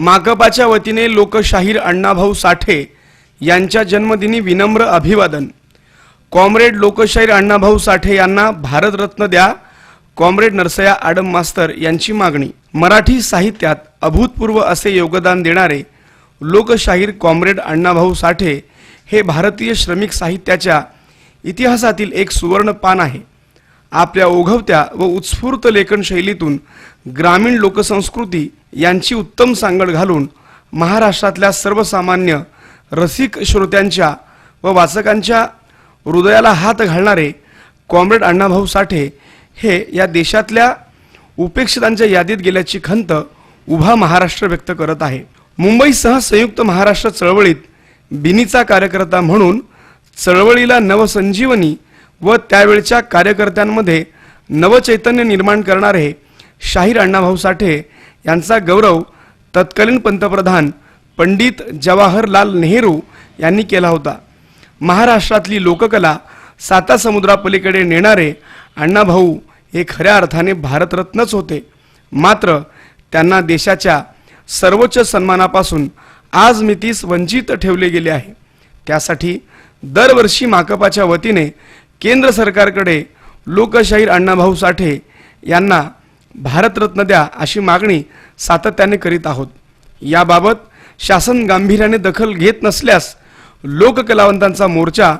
माकपाच्या वतीने लोकशाहीर अण्णाभाऊ साठे यांच्या जन्मदिनी विनम्र अभिवादन. कॉम्रेड लोकशाहीर अण्णाभाऊ साठे यांना भारतरत्न द्या. कॉम्रेड नरसया आडम मास्तर यांची मागणी. मराठी साहित्यात अभूतपूर्व असे योगदान देणारे लोकशाहीर कॉम्रेड अण्णाभाऊ साठे हे भारतीय श्रमिक साहित्याच्या इतिहासातील एक सुवर्ण पान आहे. आपल्या ओघवत्या व उत्स्फूर्त लेखनशैलीतून ग्रामीण लोकसंस्कृती यांची उत्तम सांगड घालून महाराष्ट्रातल्या सर्वसामान्य रसिक श्रोत्यांच्या व वाचकांच्या हृदयाला हात घालणारे कॉम्रेड अण्णाभाऊ साठे हे या देशातल्या उपेक्षितांच्या यादीत गेल्याची खंत उभा महाराष्ट्र व्यक्त करत आहे. मुंबईसह संयुक्त महाराष्ट्र चळवळीत बिनीचा कार्यकर्ता म्हणून चळवळीला नवसंजीवनी व त्यावेळच्या कार्यकर्त्यांमध्ये नवचैतन्य निर्माण करणारे शाहीर अण्णाभाऊ साठे यांचा गौरव तत्कालीन पंतप्रधान पंडित जवाहरलाल नेहरू यांनी केला होता. महाराष्ट्रातली लोककला साता समुद्रापलीकडे नेणारे अण्णाभाऊ हे खऱ्या अर्थाने भारतरत्नच होते. मात्र त्यांना देशाच्या सर्वोच्च सन्मानापासून आज मितीस वंचित ठेवले गेले आहे. त्यासाठी दरवर्षी माकपाच्या वतीने केंद्र सरकारकडे लोकशाहीर अण्णाभाऊ साठे यांना भारतरत्न द्या अशी मागणी सातत्याने करीत आहोत. याबाबत शासन गांभीर्याने दखल घेत नसल्यास लोककलावंतांचा मोर्चा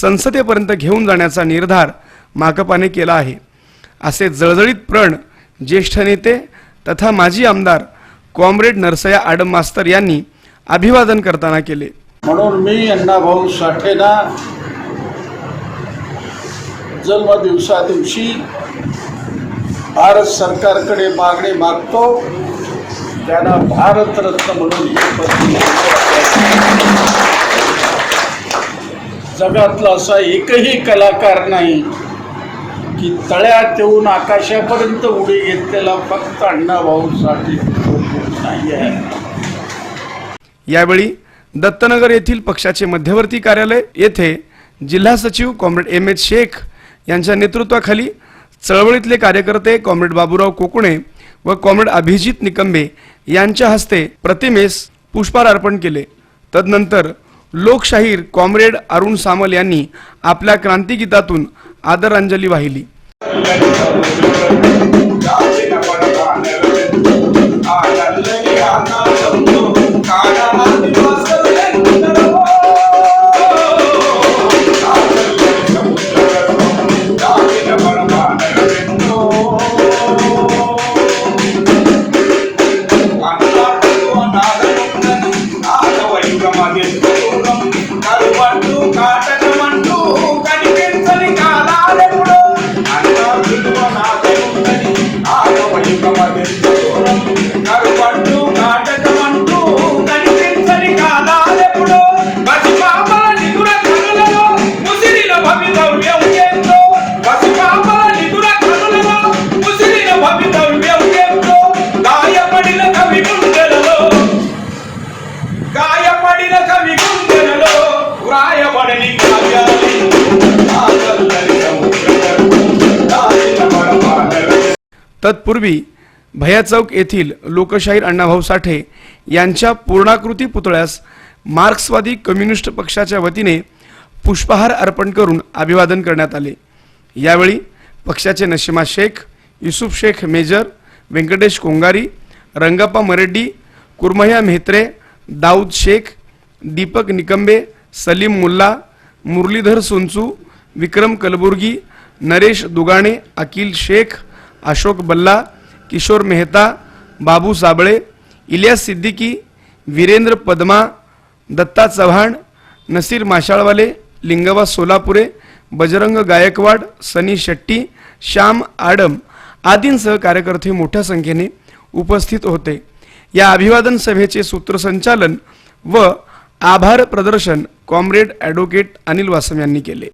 संसदेपर्यंत घेऊन जाण्याचा निर्धार माकपाने केला आहे. असे जळजळीत प्रण ज्येष्ठ नेते तथा माजी आमदार कॉम्रेड नरसया आडम मास्तर यांनी अभिवादन करताना केले. म्हणून मी अण्णाभाऊ साठेना जन्मदिवसा दिवशी भारत सरकारकडे मागणी मागतो. त्यांना भारतरत्न म्हणून हे पदवी जगातला असा एकही कलाकार नाही की तळ्यात येऊन आकाशापर्यंत उडी घेतलेला फक्त अण्णाभाऊसाठी नाही आहे. यावेळी दत्तनगर येथील पक्षाचे मध्यवर्ती कार्यालय येथे जिल्हा सचिव कॉम्रेड एम एच शेख यांच्या नेतृत्वाखाली चळवळीतले कार्यकर्ते कॉम्रेड बाबूराव कोकणे व कॉम्रेड अभिजित निकंबे यांच्या हस्ते प्रतिमेस पुष्पहार अर्पण केले. तदनंतर लोकशाहीर कॉम्रेड अरुण सामल यांनी आपल्या क्रांतिगीतातून आदरांजली वाहिली. तत्पूर्वी भयाचौक येथील लोकशाहीर अण्णाभाऊ साठे यांच्या पूर्णाकृती पुतळ्यास मार्क्सवादी कम्युनिस्ट पक्षाच्या वतीने पुष्पहार अर्पण करून अभिवादन करण्यात आले. यावेळी पक्षाचे नशिमा शेख युसुफ शेख मेजर व्यंकटेश कोंगारी रंगप्पा मरेड्डी कुर्मया मेहत्रे दाऊद शेख दीपक निकंबे सलीम मुल्ला मुरलीधर सुंचू विक्रम कलबुर्गी नरेश दुगाणे अकिल शेख अशोक बल्ला किशोर मेहता बाबू साबळे इलियास सिद्दीकी वीरेंद्र पद्मा दत्ता चव्हाण नसीर माशाळवाले लिंगवा सोलापुरे बजरंग गायकवाड सनी शेट्टी श्याम आडम आदींसह कार्यकर्ते मोठ्या संख्येने उपस्थित होते. या अभिवादन सभेचे सूत्रसंचालन व आभार प्रदर्शन कॉम्रेड ॲडव्होकेट अनिल वासम यांनी केले.